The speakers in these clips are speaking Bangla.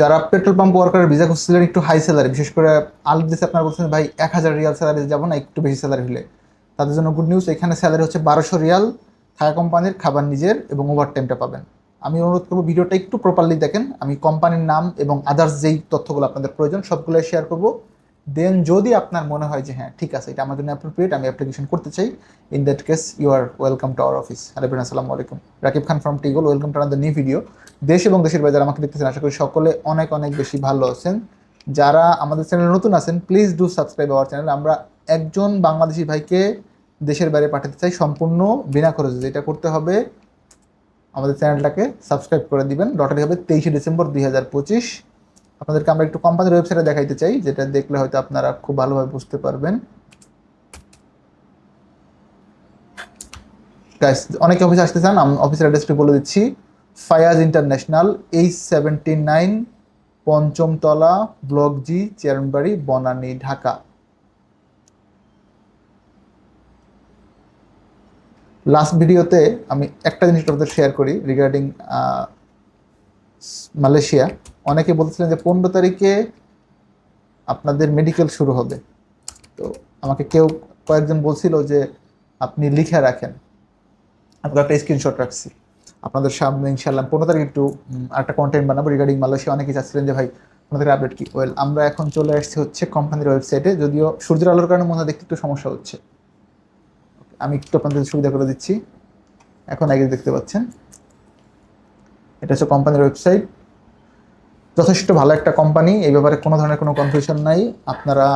যারা পেট্রোল পাম্প ওয়ার্কার ভিসা খুঁজছিলেন, একটু হাই স্যালারি বিশেষ করে আলপ দেশে আপনারা বলছেন, ভাই, এক হাজার রিয়াল স্যালারি যাব না, একটু বেশি স্যালারি হলে। তাদের জন্য গুড নিউজ এখানে স্যালারি হচ্ছে বারোশো রিয়াল থাকা কোম্পানির খাবার নিজের এবং ওভার টাইমটা পাবেন। আমি অনুরোধ করব, ভিডিওটা একটু প্রপারলি দেখেন। আমি কোম্পানির নাম এবং আদার্স যেই তথ্যগুলো আপনাদের প্রয়োজন সবগুলো শেয়ার করব। দেন যদি আপনার মনে হয় যে হ্যাঁ ঠিক আছে, এটা আমার জন্য অ্যাপ্রোপ্রিয়েট আমি অ্যাপ্লিকেশন করতে চাই in that case you are welcome to our office hello আসসালামু আলাইকুম। Rakib Khan from টিগল welcome to another new video দেশ এবং দেশের বাইরে আমাকে দেখতেছেন, আশা করি সকলে অনেক অনেক বেশি ভালো আছেন। যারা আমাদের চ্যানেলে নতুন আছেন please do subscribe our channel আমরা একজন বাংলাদেশি ভাইকে দেশের বাইরে পাঠাতে চাই সম্পূর্ণ বিনা খরচে। যেটা করতে হবে, আমাদের চ্যানেলটাকে সাবস্ক্রাইব করে দিবেন। লটারি হবে তেইশে ডিসেম্বর দুই হাজার পঁচিশ। আপনাদেরকে আমরা একটু কোম্পানির ওয়েবসাইটে দেখাইতে চাই, যেটা দেখলে হয়তো আপনারা খুব ভালোভাবে বুঝতে পারবেন। অনেকে অফিসে আসতে চান অফিসের অ্যাড্রেসটি বলে দিচ্ছি। Fayaz international H seventy nine পঞ্চমতলা block G চেয়ারবাড়ি বনানী, ঢাকা। লাস্ট ভিডিওতে আমি একটা জিনিস আপনাদের শেয়ার করি রিগার্ডিং মালয়েশিয়া। অনেকে বলছিলেন যে পনেরো তারিখে আপনাদের মেডিকেল শুরু হবে। তো আমাকে কেউ কয়েকজন বলছিল যে আপনি লিখে রাখেন। আমি একটা স্ক্রিনশট রাখছি। আপনাদের সামনে ইনশাল্লাহ পনেরো তারিখ একটু একটা কন্টেন্ট বানাবো রিগার্ডিং মালয়েশিয়া। অনেকে চাচ্ছিলেন যে, ভাই আপনাদের আপডেট কি? ওয়েল আমরা এখন চলে আসছি হচ্ছে কোম্পানির ওয়েবসাইটে যদিও সূর্যের আলোর কারণে মনে হয় দেখতে একটু সমস্যা হচ্ছে। আমি একটু আপনাদের সুবিধা করে দিচ্ছি। এখন আগে দেখতে পাচ্ছেন। এটা হচ্ছে কোম্পানির ওয়েবসাইট যথেষ্ট ভালো একটা কোম্পানি এই ব্যাপারে কোনো ধরনের কোনো কনফিউশন নাই। আপনারা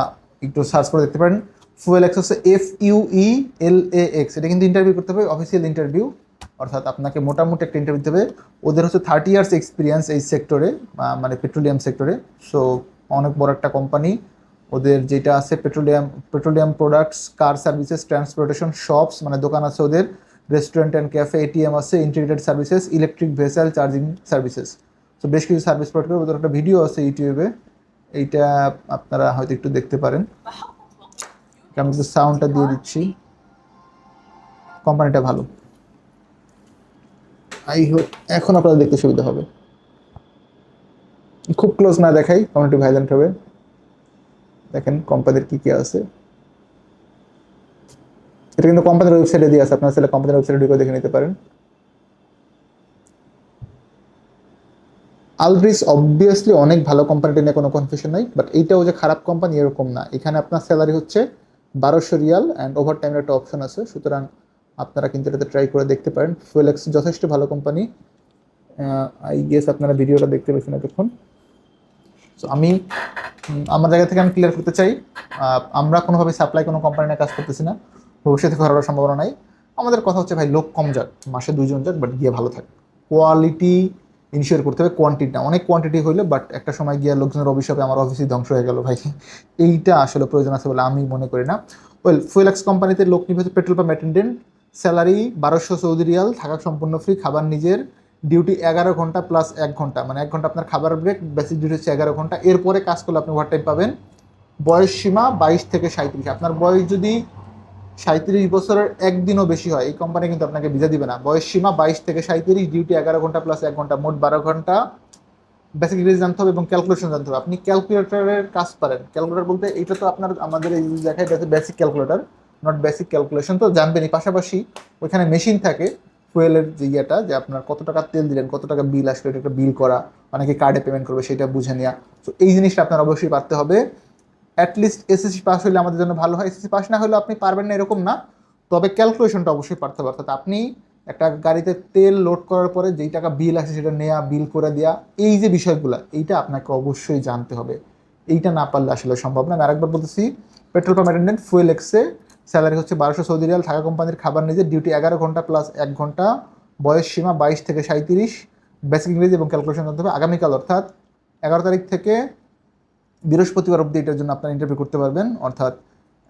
একটু সার্চ করে দেখতে পারেন। ফুয়েল এক্স হচ্ছে F U E L A X এটা কিন্তু ইন্টারভিউ করতে হবে অফিসিয়াল ইন্টারভিউ অর্থাৎ আপনাকে মোটামুটি একটা ইন্টারভিউ দিতে হবে। ওদের হচ্ছে থার্টি ইয়ার্স এক্সপিরিয়েন্স এই সেক্টরে মানে পেট্রোলিয়াম সেক্টরে সো অনেক বড় একটা কোম্পানি ওদের যেটা আছে petroleum petroleum products car services transportation shops মানে দোকান আছে ওদের। রেস্টুরেন্ট অ্যান্ড ক্যাফে এটিএম আছে integrated services electric vessel charging services তো বেশ কিছু সার্ভিস প্রোভাইড করে ওদের একটা ভিডিও আছে ইউটিউবে এইটা আপনারা হয়তো একটু দেখতে পারেন। আমি সাউন্ডটা দিয়ে দিচ্ছি। কোম্পানিটা ভালো। আই হোপ এখন আপনাদের দেখতে সুবিধা হবে। খুব ক্লোজ না দেখাই কোম্পানিটি ভাইলেন্ট হবে। দেখেন কোম্পানির কি কি আছে। এটা কিন্তু কোম্পানির ওয়েবসাইটে দিয়ে আছে, আপনারা চাইলে কোম্পানির ওয়েবসাইটে ঢুকে দেখে নিতে পারেন। আলব্রিস অবভিয়াসলি অনেক ভালো কোম্পানিটা নিয়ে কোনো কনফিউশন নাই বাট এইটাও যে খারাপ কোম্পানি এরকম না। এখানে আপনার স্যালারি হচ্ছে বারোশো রিয়াল অ্যান্ড ওভার টাইমের একটা অপশন আছে, সুতরাং আপনারা কিন্তু এটাতে ট্রাই করে দেখতে পারেন। ফুয়েলেক্স যথেষ্ট ভালো কোম্পানি আই গেস আপনারা ভিডিওটা দেখতে পেয়েছেন এতক্ষণ। সো আমি আমার জায়গা থেকে আমি ক্লিয়ার করতে চাই। আমরা কোনোভাবে সাপ্লাই কোনো কোম্পানি কাজ করতেছি না। ভবিষ্যতে করার সম্ভাবনা নাই। আমাদের কথা হচ্ছে, ভাই, লোক কম যাক, মাসে দুইজন যাক বাট গিয়ে ভালো থাক। কোয়ালিটি ইনশিওর করতে হবে কোয়ান্টিটি না অনেক কোয়ান্টিটি হইলে বাট একটা সময় গিয়ে লোকজনের অভিশাপে আমার অফিসই ধ্বংস হয়ে গেল, ভাই। এইটা আসলে প্রয়োজন আছে বলে আমি মনে করি না। ওয়েল ফুয়েলাক্স কোম্পানিতে লোক নিবে পেট্রোল পাম্প অ্যাটেন্ডেন্ট স্যালারি বারোশো সৌদি রিয়াল, থাকা সম্পূর্ণ ফ্রি খাবার নিজের ডিউটি এগারো ঘণ্টা প্লাস এক ঘণ্টা। মানে এক ঘণ্টা আপনার খাবার ব্রেক বেসিক ডিউটি হচ্ছে এগারো ঘণ্টা। এরপরে কাজ করলে আপনি ওভার টাইম পাবেন। বয়স সীমা বাইশ থেকে সাঁত্রিশ আপনার বয়স যদি সাঁত্রিশ বছরের একদিনও বেশি হয়, এই কোম্পানি কিন্তু আপনাকে ভিজা দিবে না। বয়স সীমা বাইশ থেকে সাঁত্রিশ ডিউটি এগারো ঘণ্টা প্লাস এক ঘণ্টা, মোট বারো ঘণ্টা। বেসিক ডিটেলস জানতে হবে এবং ক্যালকুলেশন জানতে হবে। আপনি ক্যালকুলেটরের কাজ পারেন। ক্যালকুলেটর বলতে এটা তো আপনার, আমাদের এই দেখায় basic calculator not basic calculation তো জানবেনই পাশাপাশি ওইখানে মেশিন থাকে ফুয়েলের যে ইয়েটা, যে আপনার কত টাকা তেল দিলেন, কত টাকা বিল আসলে, এটা একটা বিল করা, অনেকে কার্ডে পেমেন্ট করবে, সেটা বুঝে নেওয়া তো এই জিনিসটা আপনার অবশ্যই পারতে হবে। অ্যাটলিস্ট এসএসসি পাস হলে আমাদের জন্য ভালো হয়। এসএসসি পাস না হলে আপনি পারবেন না, এরকম না। তবে ক্যালকুলেশনটা অবশ্যই পারতে হবে। অর্থাৎ আপনি একটা গাড়িতে তেল লোড করার পরে যেই টাকা বিল আসে সেটা নেওয়া বিল করে দেওয়া এই যে বিষয়গুলো, এইটা আপনাকে অবশ্যই জানতে হবে। এইটা না পারলে আসলে সম্ভব না। আমি আরেকবার বলতেছি পেট্রোল পাম্প অ্যাটেন্ডেন্ট ফুয়েল এক্সে স্যালারি হচ্ছে বারোশো সৌদি রিয়াল থাকা কোম্পানির খাবার নিজে ডিউটি এগারো ঘণ্টা প্লাস এক ঘণ্টা, বয়স সীমা বাইশ থেকে সাঁত্রিশ বেসিক ইংরেজি এবং ক্যালকুলেশন জানতে হবে আগামীকাল, অর্থাৎ এগারো তারিখ থেকে বৃহস্পতিবার অবধি এটার জন্য আপনারা ইন্টারভিউ করতে পারবেন, অর্থাৎ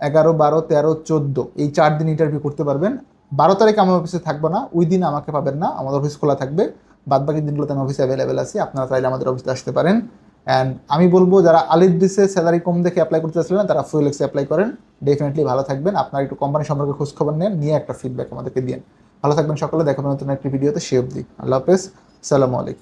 এগারো, বারো, তেরো, চোদ্দ, এই চার দিন ইন্টারভিউ করতে পারবেন। বারো তারিখ আমার অফিসে থাকব না, ওই দিন আমাকে পাবেন না আমাদের অফিস খোলা থাকবে বাদ বাকি দিনগুলোতে আমি অফিসে অ্যাভেলেবেল আছি, আপনারা চাইলে আমাদের অফিসে আসতে পারেন। অ্যান্ড আমি বলব, যারা আলিফ স্যালারি কম দেখে অ্যাপ্লাই করতে চাচ্ছিলেন, তারা ফুয়েল এক্সে অ্যাপ্লাই করেন। ডেফিনেটলি ভালো থাকবেন। আপনার একটু কোম্পানি সম্পর্কে খোঁজখবর নেন, নিয়ে একটা ফিডব্যাক আমাদেরকে দিন ভালো থাকবেন সকলে দেখাবেন নতুন একটি ভিডিওতে সে অবধি। আল্লাহ হাফেজ। সালামু আলাইকুম।